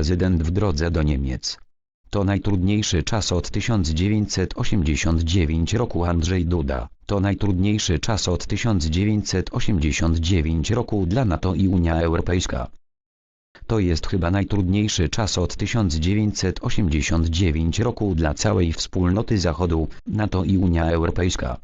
prezydent w drodze do Niemiec. To najtrudniejszy czas od 1989 roku Andrzej Duda. To najtrudniejszy czas od 1989 roku dla NATO i Unia Europejska. To jest chyba najtrudniejszy czas od 1989 roku dla całej wspólnoty Zachodu, NATO i Unia Europejska.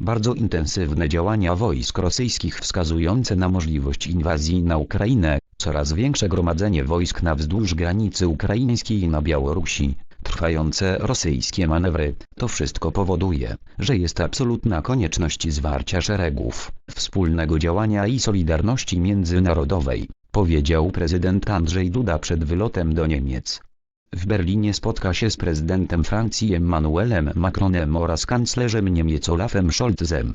Bardzo intensywne działania wojsk rosyjskich wskazujące na możliwość inwazji na Ukrainę, coraz większe gromadzenie wojsk na wzdłuż granicy ukraińskiej i na Białorusi, trwające rosyjskie manewry, to wszystko powoduje, że jest absolutna konieczność zwarcia szeregów, wspólnego działania i solidarności międzynarodowej, powiedział prezydent Andrzej Duda przed wylotem do Niemiec. W Berlinie spotka się z prezydentem Francji Emmanuelem Macronem oraz kanclerzem Niemiec Olafem Scholzem.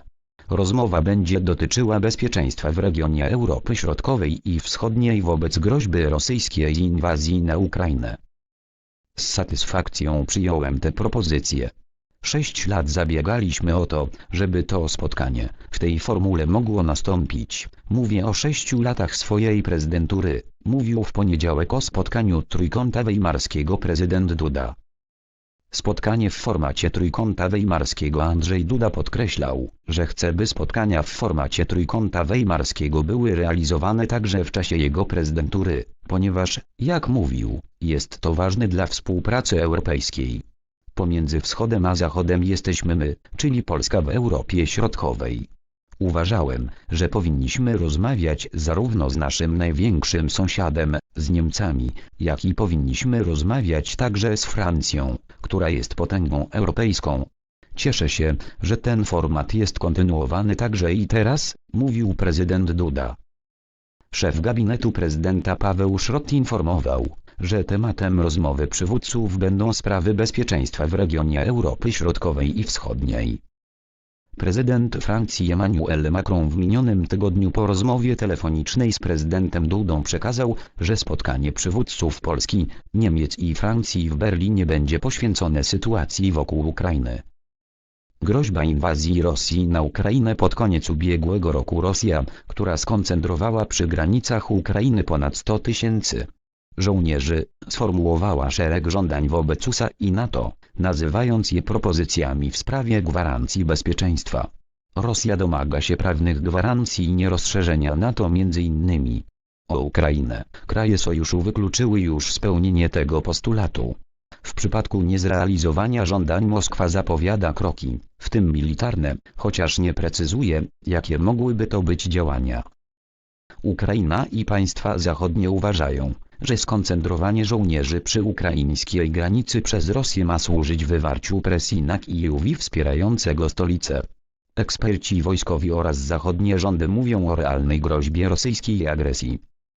Rozmowa będzie dotyczyła bezpieczeństwa w regionie Europy Środkowej i Wschodniej wobec groźby rosyjskiej inwazji na Ukrainę. Z satysfakcją przyjąłem tę propozycję. Sześć lat zabiegaliśmy o to, żeby to spotkanie, w tej formule mogło nastąpić. Mówię o sześciu latach swojej prezydentury, mówił w poniedziałek o spotkaniu Trójkąta Weimarskiego prezydent Duda. Spotkanie w formacie Trójkąta Weimarskiego Andrzej Duda podkreślał, że chce by spotkania w formacie Trójkąta Weimarskiego były realizowane także w czasie jego prezydentury, ponieważ, jak mówił, jest to ważne dla współpracy europejskiej. Pomiędzy wschodem a zachodem jesteśmy my, czyli Polska w Europie Środkowej. Uważałem, że powinniśmy rozmawiać zarówno z naszym największym sąsiadem, z Niemcami, jak i powinniśmy rozmawiać także z Francją, która jest potęgą europejską. Cieszę się, że ten format jest kontynuowany także i teraz, mówił prezydent Duda. Szef gabinetu prezydenta Paweł Szrot informował, że tematem rozmowy przywódców będą sprawy bezpieczeństwa w regionie Europy Środkowej i Wschodniej. Prezydent Francji Emmanuel Macron w minionym tygodniu po rozmowie telefonicznej z prezydentem Dudą przekazał, że spotkanie przywódców Polski, Niemiec i Francji w Berlinie będzie poświęcone sytuacji wokół Ukrainy. Groźba inwazji Rosji na Ukrainę pod koniec ubiegłego roku Rosja, która skoncentrowała przy granicach Ukrainy ponad 100 tysięcy żołnierzy, sformułowała szereg żądań wobec USA i NATO, nazywając je propozycjami w sprawie gwarancji bezpieczeństwa. Rosja domaga się prawnych gwarancji nierozszerzenia NATO innymi o Ukrainę. Kraje sojuszu wykluczyły już spełnienie tego postulatu. W przypadku niezrealizowania żądań Moskwa zapowiada kroki, w tym militarne, chociaż nie precyzuje, jakie mogłyby to być działania. Ukraina i państwa zachodnie uważają, że skoncentrowanie żołnierzy przy ukraińskiej granicy przez Rosję ma służyć wywarciu presji na Kijowi wspierającego stolicę. Eksperci wojskowi oraz zachodnie rządy mówią o realnej groźbie rosyjskiej agresji.